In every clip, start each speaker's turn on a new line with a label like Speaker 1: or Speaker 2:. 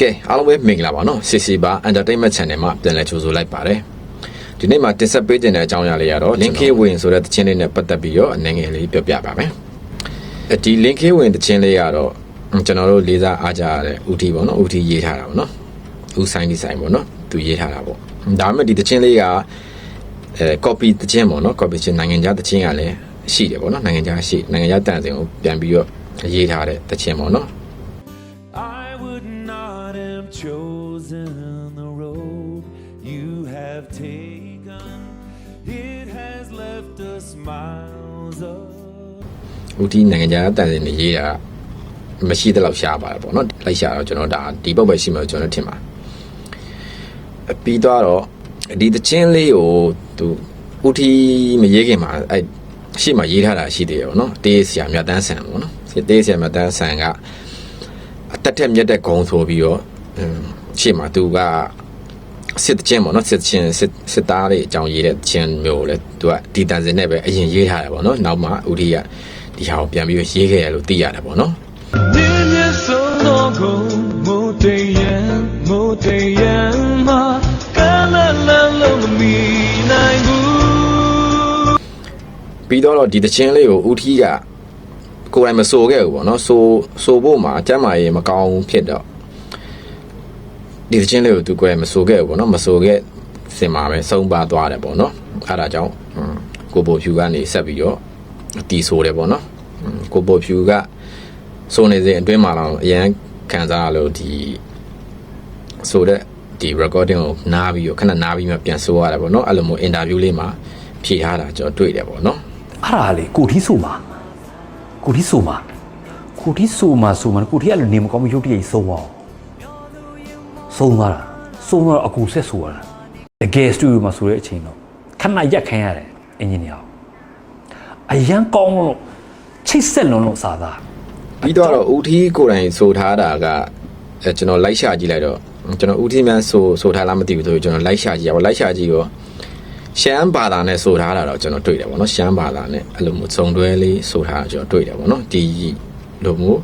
Speaker 1: ကဲအားလုံးပဲမင်္ဂလာပါနော်စီစီပါ entertainment channel မှာပြန်လည်ကြိုဆိုလိုက်ပါတယ်ဒီနေ့မှာတင်ဆက်ပေးခြင်းတဲ့အကြောင်းအရာလေးကတော့ link ဝင်ဆိုတဲ့တခြင်းလေးနဲ့ပတ်သက်ပြီးတော့အနေငယ်လေးပြောပြပါမယ်အဲဒီ link ဝင်တခြင်းလေးကတော့ကျွန်တော်တို့လေးစားအားကြရတဲ့ UT ပေါ့နော် UT ရေးထားတာပေါ့နော်ဦးဆိုင်ဒီဆိုင်ပေါ့နော်သူရေးထားတာပေါ့ဒါပေမဲ့ဒီတခြင်းလေးကအဲ copy တခြင်းပေါ့နော် copy ချင်းနိုင်ငံခြားတခြင်းကလည်းရှိတယ်ပေါ့နော်နိုင်ငံခြားရှိနိုင်ငံခြားတန်စင်ကိုပြန်ပြီးတော့ရေးထားတဲ့တခြင်းပေါ့နော်
Speaker 2: I would not have chosen the road you have taken. It has left us miles apart.
Speaker 1: ဦးတီနိုင်ငံခြားတန်စင်တွေရေးတာမရှိတဲ့လောက်ရှားပါတယ်ပေါ့နော်လိုက်ရှာတော့ကျွန်တော်ဒါဒီပုတ်ပဲရှိမှာကျွန်တော်ထင်ပါအပြီးတော့ဒီတချင်းလေးကိုသူဦးတီမရေးခင်မှာအဲ့ရှိမှရေးထားတာရှိသေးတယ်ပေါ့နော်တေးဆရာမြတ်တန်းဆန်ပေါ့နော်တေးဆရာမြတ်တန်းဆန်ကအတက်ထက်မြက်တဲ့ဂုံဆိုပြီးတော့အင်း ရှိမှသူကစစ်တချင်းပေါ့နော်စစ်ချင်းစစ်စစ်သားတွေအကြောင်းရေးတဲ့ချင်းမျိုးကိုလေသူကဒီတန်စင်နဲ့ပဲအရင်ရေးထားတယ်ပေါ့နော်နောက်မှဦးတီကဒီဟာကိုပြန်ပြီးတော့ရေးခဲ့ရလို့သိရတယ်ပေါ့နော်
Speaker 2: မြင်းမြတ်ဆုံးသောကိုမို့တည်ရန်မို့တည်ရန်မှာကလလလုံးမီနိုင်ဘူး
Speaker 1: ပြီးတော့ဒီတခြင်းလေးကိုဦးထီးကကိုယ်တိုင်မစိုးခဲ့ဘူးပေါ့နော်စိုးစိုးဖို့မှာအကျမ်းမာရေးမကောင်းဖြစ်တော့ ဒီတခြင်းလေးကိုသူကိုယ်တိုင်မစိုးခဲ့ဘူးပေါ့နော်မစိုးခဲ့စင်မှာပဲဆုံးပါသွားတယ်ပေါ့နော်အဲဒါကြောင့်ဟွန်းကိုဘိုဖြူကနေဆက်ပြီးတော့တီဆိုတယ်ပေါ့နော်ဟွန်းကိုဘိုဖြူကစိုးနေစဉ်အတွင်းမှာတော့အရန်ခံစားရလို့ဒီဆိုတဲ့ဒီ recording ကိုနားပြီးတော့ခဏနားပြီးမှပြန်ဆိုရတယ်ပေါ့နော်အဲ့လိုမျိုး interview လေးမှာဖြေထားတာကျွန်တော်တွေ့တယ်ပေါ့နော်
Speaker 3: အဲ့ဒါလေကိုတီးဆိုမှာကိုတီးဆိုမှာကိုတီးဆိုမှာဆိုမှာကိုတီးအဲ့လိုနေမကောင်းမရုပ်တရက်ကြီးဆုံးအောင် ဆုံးသွားတာဆုံးသွားတော့အကူဆက်ဆိုရတာတကယ်စတူဒီယိုမှာဆိုတဲ့အချိန်တော့ခဏရက်ခိုင်းရတယ်အင်ဂျင်နီယာအရန်ကောင်းလို့ချိတ်ဆက်လုံးလို့စားသား
Speaker 1: ပြီးတော့ဦးထီးကိုယ်တိုင်ဆိုထားတာကအဲကျွန်တော်လိုက်ရှာကြည့်လိုက်တော့ကျွန်တော်ဦးထီးမြန်ဆိုဆိုထားလားမသိဘူးဆိုတော့ကျွန်တော်လိုက်ရှာကြည့်ရပါလိုက်ရှာကြည့်တော့ရှမ်းဘာသာနဲ့ဆိုထားတာတော့ကျွန်တော်တွေ့တယ်ပေါ့နော်ရှမ်းဘာသာနဲ့အဲ့လိုမျိုးစုံတွဲလေးဆိုထားတာကျွန်တော်တွေ့တယ်ပေါ့နော်ဒီလိုမျိုး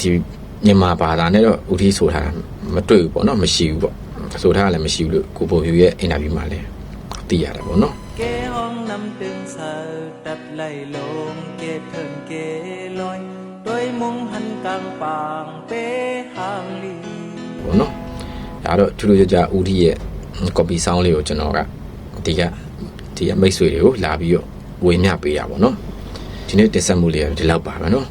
Speaker 1: ဒီ မြန်မာဘာသာနဲ့တော့ဦးထီးဆိုထားတာမတွေ့ဘူးပေါ့နော်မရှိဘူးပေါ့ဆိုထားတာလည်းမရှိဘူးလို့ကိုပိုဖြူရဲ့အင်တာဗျူးမှာလည်းသိရတယ်ပေါ့နော်
Speaker 4: kế hôn năm tương sờ đặt lầy lộn kê thân kê lôi đôi mông hành càng bằng bế hàng ly
Speaker 1: ပေါ့နော်ဒါတော့ထူးထူးခြားခြားဦးဒီရဲ့ copy sound လေးကိုကျွန်တော်ကဒီကဒီကမိတ်ဆွေတွေကိုလာပြီးတော့ဝေမျှပေးတာပေါ့နော်ဒီနေ့တင်ဆက်မှုလေးကဒီလောက်ပါပဲနော်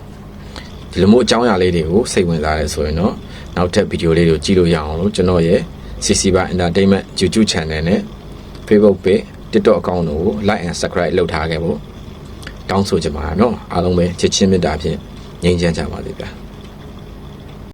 Speaker 1: ဒီလိုမျိုးအကြောင်းအရာလေးတွေကိုစိတ်ဝင်စားတယ်ဆိုရင်တော့နောက်ထပ်ဗီဒီယိုလေးတွေကိုကြည့်လို့ရအောင်လို့ကျွန်တော်ရဲ့ CC Bar Entertainment YouTube Channel နဲ့ Facebook Page TikTok account တို့ကို like and subscribe လုပ်ထားခဲ့ဖို့တောင်းဆိုချင်ပါတယ်နော်အားလုံးပဲချစ်ချင်းမေတ္တာဖြင့်ငြိမ်းချမ်းကြပါစေဗျာ